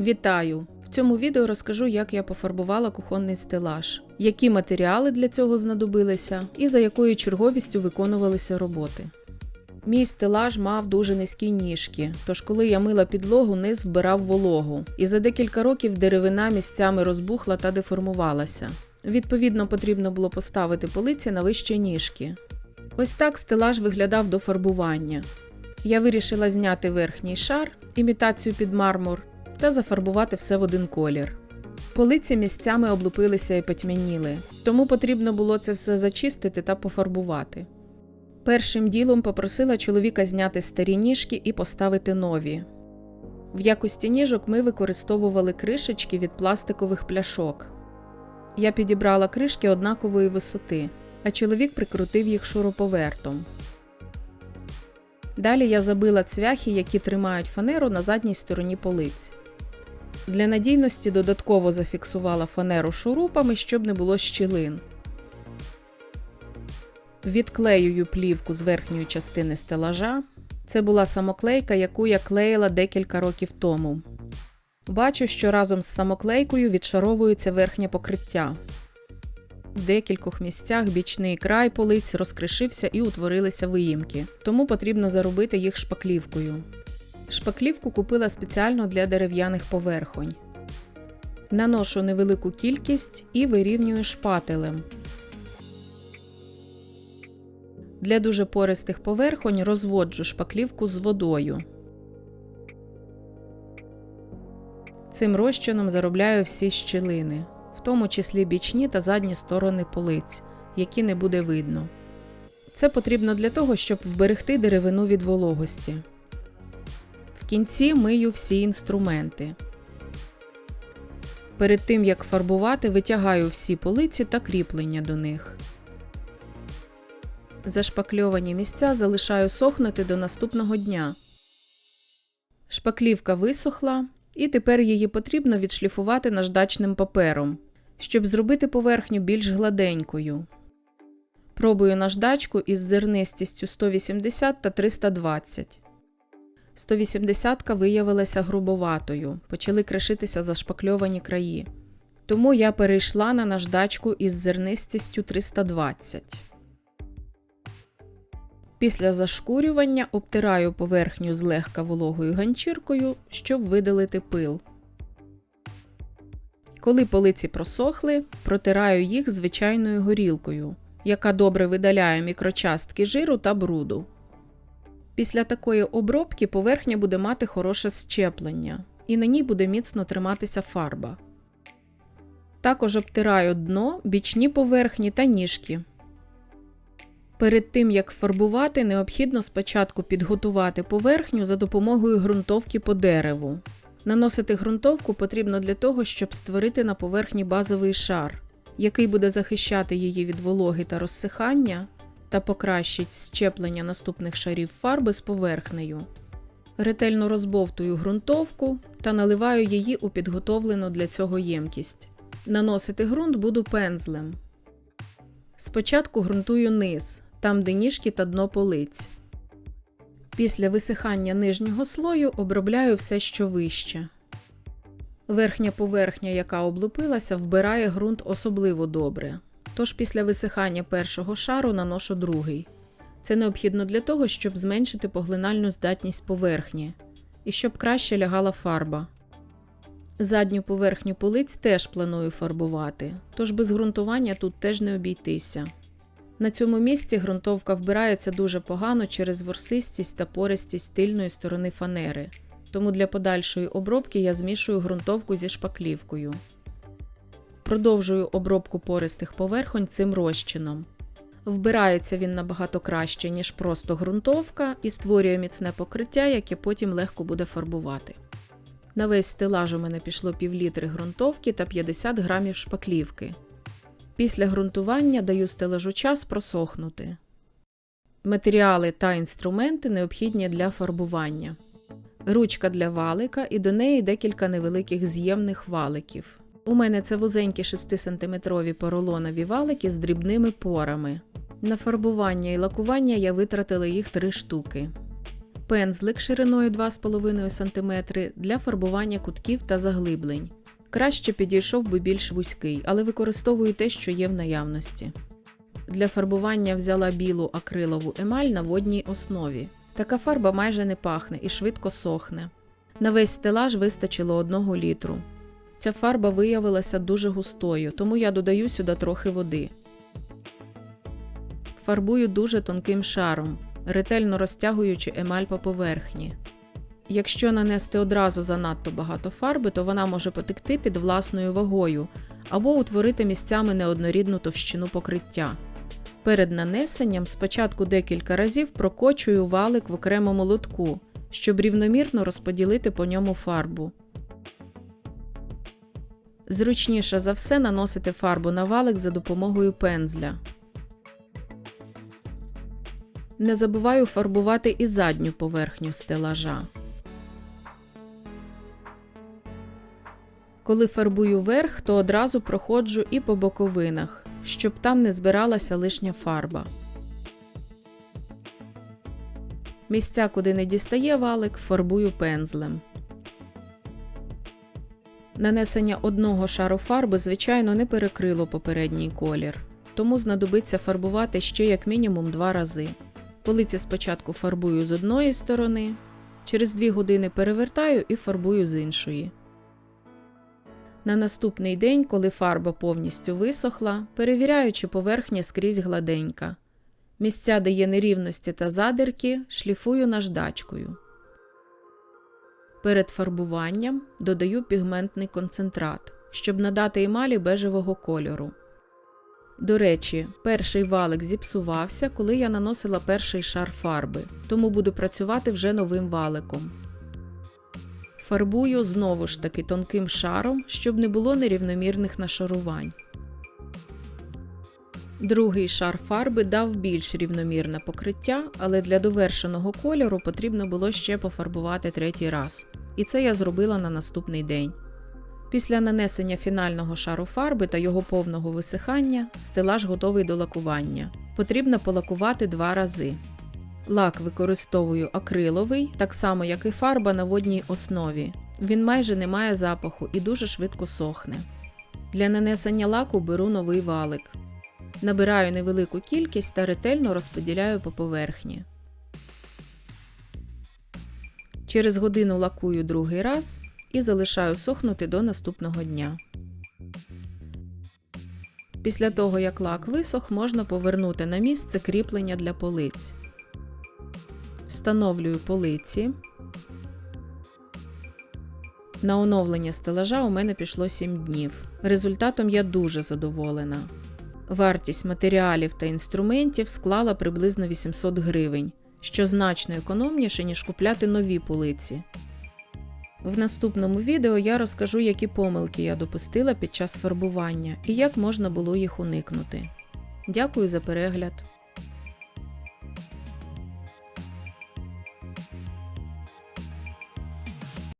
Вітаю! В цьому відео розкажу, як я пофарбувала кухонний стелаж, які матеріали для цього знадобилися і за якою черговістю виконувалися роботи. Мій стелаж мав дуже низькі ніжки, тож коли я мила підлогу, низ вбирав вологу, і за декілька років деревина місцями розбухла та деформувалася. Відповідно, потрібно було поставити полиці на вищі ніжки. Ось так стелаж виглядав до фарбування. Я вирішила зняти верхній шар, імітацію під мармур, та зафарбувати все в один колір. Полиці місцями облупилися і потьмяніли, тому потрібно було це все зачистити та пофарбувати. Першим ділом попросила чоловіка зняти старі ніжки і поставити нові. В якості ніжок ми використовували кришечки від пластикових пляшок. Я підібрала кришки однакової висоти, а чоловік прикрутив їх шуруповертом. Далі я забила цвяхи, які тримають фанеру на задній стороні полиць. Для надійності додатково зафіксувала фанеру шурупами, щоб не було щілин. Відклеюю плівку з верхньої частини стелажа. Це була самоклейка, яку я клеїла декілька років тому. Бачу, що разом з самоклейкою відшаровується верхнє покриття. В декількох місцях бічний край полиць розкришився і утворилися виїмки, тому потрібно заробити їх шпаклівкою. Шпаклівку купила спеціально для дерев'яних поверхонь. Наношу невелику кількість і вирівнюю шпателем. Для дуже пористих поверхонь розводжу шпаклівку з водою. Цим розчином заробляю всі щілини, в тому числі бічні та задні сторони полиць, які не буде видно. Це потрібно для того, щоб вберегти деревину від вологості. Кінці мию всі інструменти. Перед тим як фарбувати, витягаю всі полиці та кріплення до них. Зашпакльовані місця залишаю сохнути до наступного дня. Шпаклівка висохла, і тепер її потрібно відшліфувати наждачним папером, щоб зробити поверхню більш гладенькою. Пробую наждачку із зернистістю 180 та 320. 180 виявилася грубоватою, почали кришитися зашпакльовані краї. Тому я перейшла на наждачку із зернистістю 320. Після зашкурювання обтираю поверхню злегка вологою ганчіркою, щоб видалити пил. Коли полиці просохли, протираю їх звичайною горілкою, яка добре видаляє мікрочастки жиру та бруду. Після такої обробки поверхня буде мати хороше щеплення, і на ній буде міцно триматися фарба. Також обтираю дно, бічні поверхні та ніжки. Перед тим як фарбувати, необхідно спочатку підготувати поверхню за допомогою ґрунтовки по дереву. Наносити ґрунтовку потрібно для того, щоб створити на поверхні базовий шар, який буде захищати її від вологи та розсихання та покращить щеплення наступних шарів фарби з поверхнею. Ретельно розбовтую ґрунтовку та наливаю її у підготовлену для цього ємкість. Наносити ґрунт буду пензлем. Спочатку ґрунтую низ, там де ніжки та дно полиць. Після висихання нижнього слою обробляю все, що вище. Верхня поверхня, яка облупилася, вбирає ґрунт особливо добре. Тож після висихання першого шару наношу другий. Це необхідно для того, щоб зменшити поглинальну здатність поверхні і щоб краще лягала фарба. Задню поверхню полиць теж планую фарбувати, тож без ґрунтування тут теж не обійтися. На цьому місці ґрунтовка вбирається дуже погано через ворсистість та пористість тильної сторони фанери, тому для подальшої обробки я змішую ґрунтовку зі шпаклівкою. Продовжую обробку пористих поверхонь цим розчином. Вбирається він набагато краще, ніж просто ґрунтовка, і створює міцне покриття, яке потім легко буде фарбувати. На весь стелаж у мене пішло півлітри ґрунтовки та 50 грамів шпаклівки. Після ґрунтування даю стелажу час просохнути. Матеріали та інструменти необхідні для фарбування. Ручка для валика і до неї декілька невеликих з'ємних валиків. У мене це вузенькі 6-сантиметрові поролонові валики з дрібними порами. На фарбування і лакування я витратила їх 3 штуки. Пензлик шириною 2,5 см для фарбування кутків та заглиблень. Краще підійшов би більш вузький, але використовую те, що є в наявності. Для фарбування взяла білу акрилову емаль на водній основі. Така фарба майже не пахне і швидко сохне. На весь стелаж вистачило 1 літру. Ця фарба виявилася дуже густою, тому я додаю сюди трохи води. Фарбую дуже тонким шаром, ретельно розтягуючи емаль по поверхні. Якщо нанести одразу занадто багато фарби, то вона може потекти під власною вагою або утворити місцями неоднорідну товщину покриття. Перед нанесенням спочатку декілька разів прокочую валик в окремому лотку, щоб рівномірно розподілити по ньому фарбу. Зручніше за все наносити фарбу на валик за допомогою пензля. Не забуваю фарбувати і задню поверхню стелажа. Коли фарбую верх, то одразу проходжу і по боковинах, щоб там не збиралася лишня фарба. Місця, куди не дістає валик, фарбую пензлем. Нанесення одного шару фарби, звичайно, не перекрило попередній колір, тому знадобиться фарбувати ще як мінімум два рази. Полиці спочатку фарбую з одної сторони, через 2 години перевертаю і фарбую з іншої. На наступний день, коли фарба повністю висохла, перевіряю, чи поверхня скрізь гладенька. Місця, де є нерівності та задирки, шліфую наждачкою. Перед фарбуванням додаю пігментний концентрат, щоб надати емалі бежевого кольору. До речі, перший валик зіпсувався, коли я наносила перший шар фарби, тому буду працювати вже новим валиком. Фарбую знову ж таки тонким шаром, щоб не було нерівномірних нашарувань. Другий шар фарби дав більш рівномірне покриття, але для довершеного кольору потрібно було ще пофарбувати третій раз. І це я зробила на наступний день. Після нанесення фінального шару фарби та його повного висихання стелаж готовий до лакування. Потрібно полакувати два рази. Лак використовую акриловий, так само як і фарба на водній основі. Він майже не має запаху і дуже швидко сохне. Для нанесення лаку беру новий валик. Набираю невелику кількість та ретельно розподіляю по поверхні. Через годину лакую другий раз і залишаю сохнути до наступного дня. Після того, як лак висох, можна повернути на місце кріплення для полиць. Встановлюю полиці. На оновлення стелажа у мене пішло 7 днів. Результатом я дуже задоволена. Вартість матеріалів та інструментів склала приблизно 800 гривень, що значно економніше, ніж купляти нові полиці. В наступному відео я розкажу, які помилки я допустила під час фарбування і як можна було їх уникнути. Дякую за перегляд!